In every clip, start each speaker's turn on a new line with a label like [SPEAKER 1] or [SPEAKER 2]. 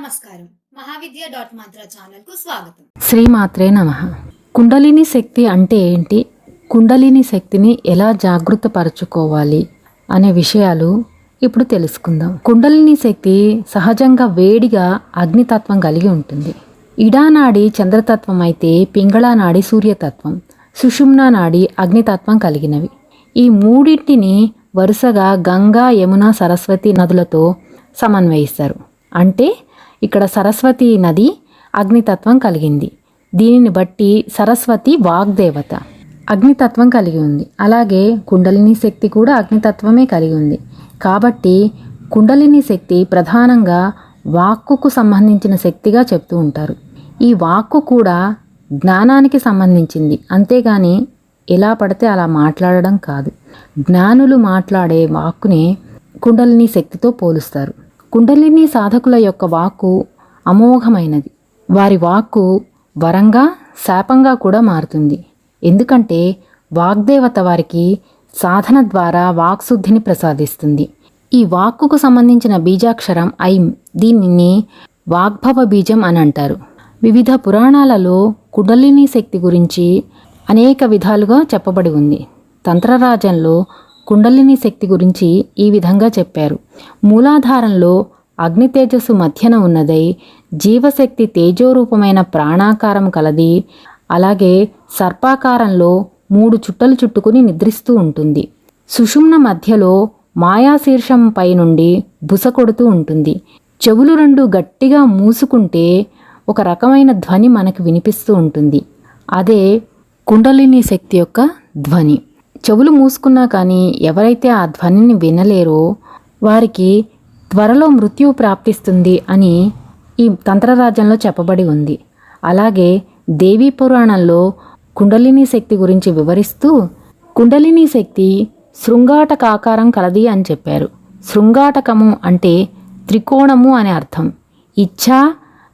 [SPEAKER 1] నమస్కారం. మహావిద్య డాట్ మంత్ర
[SPEAKER 2] ఛానల్కు నమ. కుండలిని శక్తి అంటే ఏంటి? కుండలిని శక్తిని ఎలా జాగృత అనే విషయాలు ఇప్పుడు తెలుసుకుందాం. కుండలిని శక్తి సహజంగా వేడిగా అగ్నితత్వం కలిగి ఉంటుంది. ఇడానాడి చంద్రతత్వం అయితే పింగళానాడి సూర్యతత్వం సుషుమ్నా నాడి అగ్నితత్వం కలిగినవి. ఈ మూడింటిని వరుసగా గంగా యమున సరస్వతి నదులతో సమన్వయిస్తారు. అంటే ఇక్కడ సరస్వతి నది అగ్నితత్వం కలిగింది. దీనిని బట్టి సరస్వతి వాగ్దేవత. అగ్నితత్వం కలిగి ఉంది. అలాగే కుండలిని శక్తి కూడా అగ్నితత్వమే కలిగి ఉంది. కాబట్టి కుండలిని శక్తి ప్రధానంగా వాక్కుకు సంబంధించిన శక్తిగా చెప్తూ ఉంటారు. ఈ వాక్కు కూడా జ్ఞానానికి సంబంధించింది. అంతేగాని ఎలా పడితే అలా మాట్లాడడం కాదు. జ్ఞానులు మాట్లాడే వాక్కుని కుండలిని శక్తితో పోలుస్తారు. కుండలిని సాధకుల యొక్క వాక్కు అమోఘమైనది. వారి వాక్కు వరంగా శాపంగా కూడా మారుతుంది. ఎందుకంటే వాగ్దేవత వారికి సాధన ద్వారా వాక్శుద్ధిని ప్రసాదిస్తుంది. ఈ వాక్కుకు సంబంధించిన బీజాక్షరం ఐం దీనిని వాగ్భవ బీజం అని అంటారు. వివిధ పురాణాలలో కుండలిని శక్తి గురించి అనేక విధాలుగా చెప్పబడి ఉంది. తంత్రరాజంలో కుండలిని శక్తి గురించి ఈ విధంగా చెప్పారు. మూలాధారంలో అగ్ని తేజస్సు మధ్యన ఉన్నదై జీవశక్తి తేజోరూపమైన ప్రాణాకారం కలది. అలాగే సర్పాకారంలో మూడు చుట్టలు చుట్టుకుని నిద్రిస్తూ ఉంటుంది. సుషుమ్న మధ్యలో మాయాశీర్షం పై నుండి బుస కొడుతూ ఉంటుంది. చెవులు రెండు గట్టిగా మూసుకుంటే ఒక రకమైన ధ్వని మనకు వినిపిస్తూ ఉంటుంది. అదే కుండలిని శక్తి యొక్క ధ్వని. చెవులు మూసుకున్నా కానీ ఎవరైతే ఆ ధ్వనిని వినలేరో వారికి త్వరలో మృత్యు ప్రాప్తిస్తుంది అని ఈ తంత్రరాజ్యంలో చెప్పబడి ఉంది. అలాగే దేవీ పురాణంలో కుండలిని శక్తి గురించి వివరిస్తూ కుండలిని శక్తి శృంగాటకాకారం కలది అని చెప్పారు. శృంగాటకము అంటే త్రికోణము అనే అర్థం. ఇచ్ఛా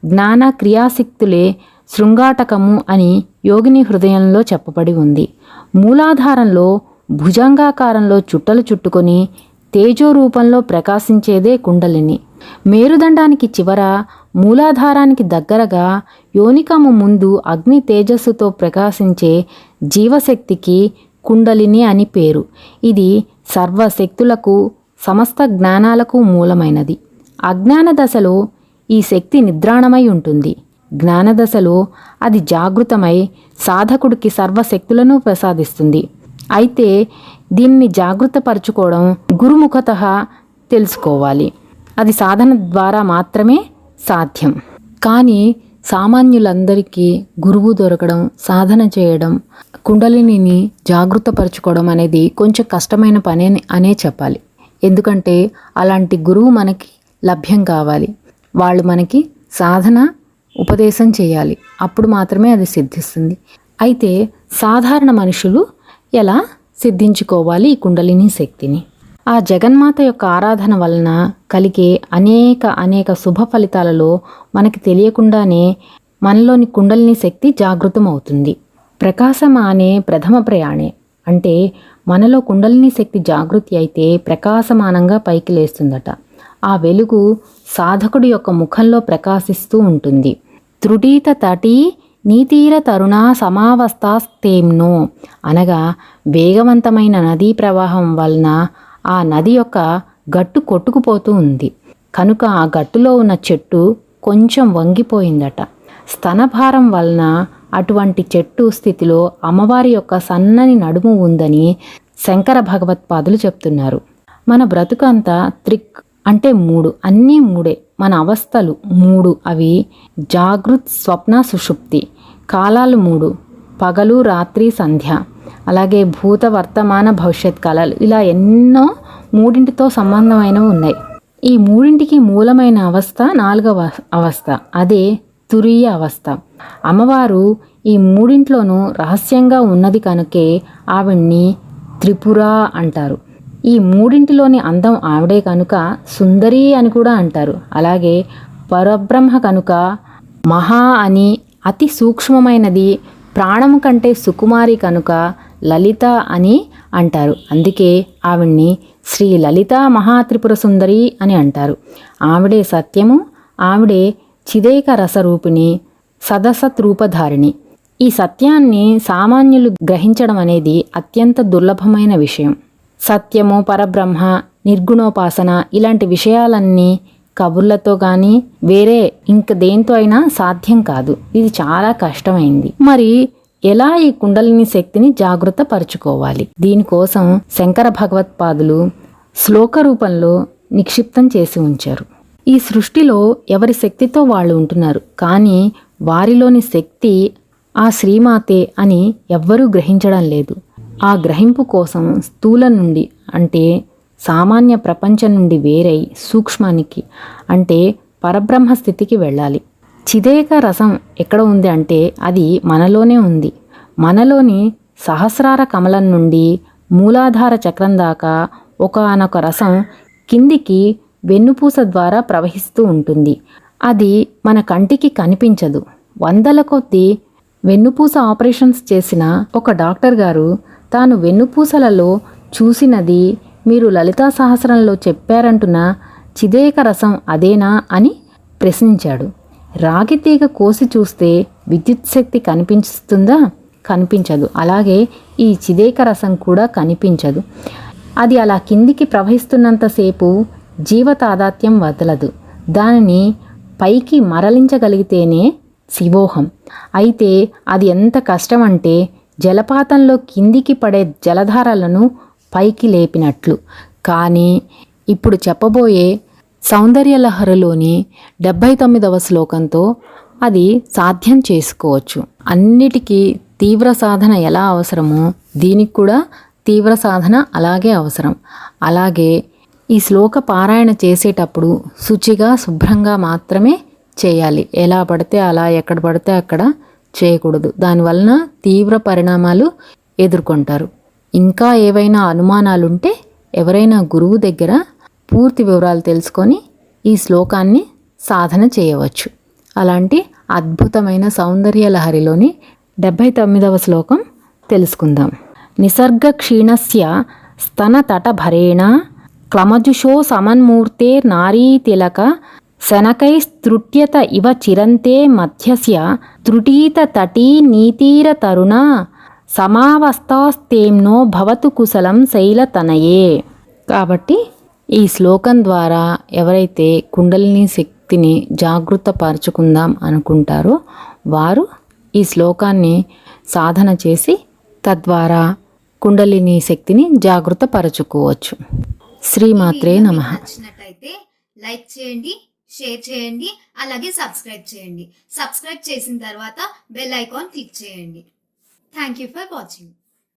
[SPEAKER 2] జ్ఞాన క్రియాశక్తులే శృంగాటకము అని యోగిని హృదయంలో చెప్పబడి ఉంది. మూలాధారంలో భుజంగాకారంలో చుట్టలు చుట్టుకొని తేజో రూపంలో ప్రకాశించేదే కుండలిని. మేరుదండానికి చివర మూలాధారానికి దగ్గరగా యోనికము ముందు అగ్ని తేజస్సుతో ప్రకాశించే జీవశక్తికి కుండలిని అని పేరు. ఇది సర్వశక్తులకు సమస్త జ్ఞానాలకు మూలమైనది. అజ్ఞాన దశలో ఈ శక్తి నిద్రాణమై ఉంటుంది. జ్ఞానదశలో అది జాగృతమై సాధకుడికి సర్వశక్తులను ప్రసాదిస్తుంది. అయితే దీన్ని జాగృతపరచుకోవడం గురుముఖత తెలుసుకోవాలి. అది సాధన ద్వారా మాత్రమే సాధ్యం. కానీ సామాన్యులందరికీ గురువు దొరకడం సాధన చేయడం కుండలిని జాగృతపరచుకోవడం అనేది కొంచెం కష్టమైన పని అనే చెప్పాలి. ఎందుకంటే అలాంటి గురువు మనకి లభ్యం కావాలి. వాళ్ళు మనకి సాధన ఉపదేశం చేయాలి. అప్పుడు మాత్రమే అది సిద్ధిస్తుంది. అయితే సాధారణ మనుషులు ఎలా సిద్ధించుకోవాలి ఈ కుండలిని శక్తిని? ఆ జగన్మాత యొక్క ఆరాధన వలన కలిగే అనేక అనేక శుభ ఫలితాలలో మనకి తెలియకుండానే మనలోని కుండలిని శక్తి జాగృతం అవుతుంది ప్రకాశం అనే ప్రథమ ప్రయాణే. అంటే మనలో కుండలిని శక్తి జాగృతి అయితే ప్రకాశమానంగా పైకి లేస్తుందట. ఆ వెలుగు సాధకుడి యొక్క ముఖంలో ప్రకాశిస్తూ ఉంటుంది. త్రుటీత తటి నీతీర తరుణ సమావస్థాస్తేమ్నో అనగా వేగవంతమైన నదీ ప్రవాహం వలన ఆ నది యొక్క గట్టు కొట్టుకుపోతూ ఉంది. కనుక ఆ గట్టులో ఉన్న చెట్టు కొంచెం వంగిపోయిందట. స్తనభారం వలన అటువంటి చెట్టు స్థితిలో అమ్మవారి యొక్క సన్నని నడుము ఉందని శంకర భగవత్పాదులు చెప్తున్నారు. మన బ్రతుకంతా త్రిక్ అంటే మూడు. అన్నీ మూడే. మన అవస్థలు మూడు. అవి జాగృత్ స్వప్న సుషుప్తి. కాలాలు మూడు. పగలు రాత్రి సంధ్య. అలాగే భూత వర్తమాన భవిష్యత్ కాలాలు. ఇలా ఎన్నో మూడింటితో సంబంధమైనవి ఉన్నాయి. ఈ మూడింటికి మూలమైన అవస్థ నాలుగవ అవస్థ. అదే తురియ అవస్థ. అమ్మవారు ఈ మూడింట్లోనూ రహస్యంగా ఉన్నది కనుకే ఆవిడ్ని త్రిపుర అంటారు. ఈ మూడింటిలోని అందం ఆవిడే కనుక సుందరి అని కూడా అంటారు. అలాగే పరబ్రహ్మ కనుక మహా అని అతి సూక్ష్మమైనది ప్రాణం కంటే సుకుమారి కనుక లలిత అని అంటారు. అందుకే ఆవిడ్ని శ్రీ లలిత మహాత్రిపుర సుందరి అని అంటారు. ఆవిడే సత్యము ఆవిడే చిదేక రసరూపిణి సదసత్ రూపధారిణి. ఈ సత్యాన్ని సామాన్యులు గ్రహించడం అనేది అత్యంత దుర్లభమైన విషయం. సత్యము పరబ్రహ్మ నిర్గుణోపాసన ఇలాంటి విషయాలన్నీ కబుర్లతో కానీ వేరే ఇంక దేంతో అయినా సాధ్యం కాదు. ఇది చాలా కష్టమైంది. మరి ఎలా ఈ కుండలిని శక్తిని జాగ్రత్త పరుచుకోవాలి దీనికోసం శంకర భగవత్పాదులు శ్లోక రూపంలో నిక్షిప్తం చేసి ఉంచారు. ఈ సృష్టిలో ఎవరి శక్తితో వాళ్ళు ఉంటున్నారు? కానీ వారిలోని శక్తి ఆ శ్రీమాతే అని ఎవ్వరూ గ్రహించడం లేదు. ఆ గ్రహింపు కోసం స్థూల నుండి అంటే సామాన్య ప్రపంచం నుండి వేరై సూక్ష్మానికి అంటే పరబ్రహ్మ స్థితికి వెళ్ళాలి. చిదేక రసం ఎక్కడ ఉంది అంటే అది మనలోనే ఉంది. మనలోని సహస్రార కమలం నుండి మూలాధార చక్రం దాకా ఒకనొక రసం కిందికి వెన్నుపూస ద్వారా ప్రవహిస్తూ ఉంటుంది. అది మన కంటికి కనిపించదు. వందల కొద్దీ వెన్నుపూస ఆపరేషన్స్ చేసిన ఒక డాక్టర్ గారు తాను వెన్నుపూసలలో చూసినది మీరు లలితా సహస్రంలో చెప్పారంటున్న చిదేక రసం అదేనా అని ప్రశ్నించాడు. రాగి తీగ కోసి చూస్తే విద్యుత్ శక్తి కనిపిస్తుందా? కనిపించదు. అలాగే ఈ చిదేక రసం కూడా కనిపించదు. అది అలా కిందికి ప్రవహిస్తున్నంతసేపు జీవతాదాత్యం వదలదు. దానిని పైకి మరలించగలిగితేనే శివోహం అయితే అది ఎంత కష్టం అంటే జలపాతంలో కిందికి పడే జలధారలను పైకి లేపినట్లు. కానీ ఇప్పుడు చెప్పబోయే సౌందర్యలహరిలోని డెబ్భై తొమ్మిదవ శ్లోకంతో అది సాధ్యం చేసుకోవచ్చు. అన్నిటికీ తీవ్ర సాధన ఎలా అవసరమో దీనికి కూడా తీవ్ర సాధన అలాగే అవసరం. అలాగే ఈ శ్లోక పారాయణ చేసేటప్పుడు శుచిగా శుభ్రంగా మాత్రమే చేయాలి. ఎలా పడితే అలా ఎక్కడ పడితే అక్కడ చేయకూడదు. దానివలన తీవ్ర పరిణామాలు ఎదుర్కొంటారు. ఇంకా ఏవైనా అనుమానాలుంటే ఎవరైనా గురువు దగ్గర పూర్తి వివరాలు తెలుసుకొని ఈ శ్లోకాన్ని సాధన చేయవచ్చు. అలాంటి అద్భుతమైన సౌందర్య లహరిలోని డెబ్భై తొమ్మిదవ శ్లోకం తెలుసుకుందాం. నిసర్గ క్షీణస్య స్తనతటభరేణ క్లమజుషో సమన్మూర్తే నారీ తిలక శనకైస్తృట్యత ఇవ చిరంతే మధ్యస్య త్రుటీత తటీ నీతీర తరుణ సమావస్థాస్తేమ్నో భవతు కుశలం శైలతనయే కాబట్టి ఈ శ్లోకం ద్వారా ఎవరైతే కుండలిని శక్తిని జాగృతపరచుకుందాం అనుకుంటారో వారు ఈ శ్లోకాన్ని సాధన చేసి తద్వారా కుండలిని శక్తిని జాగృతపరచుకోవచ్చు శ్రీమాత్రే నమ.
[SPEAKER 1] లైక్ చేయండి షేర్ చేయండి అలాగే సబ్స్క్రైబ్ చేయండి. సబ్స్క్రైబ్ చేసిన తర్వాత బెల్ ఐకాన్ క్లిక్ చేయండి. Thank you for watching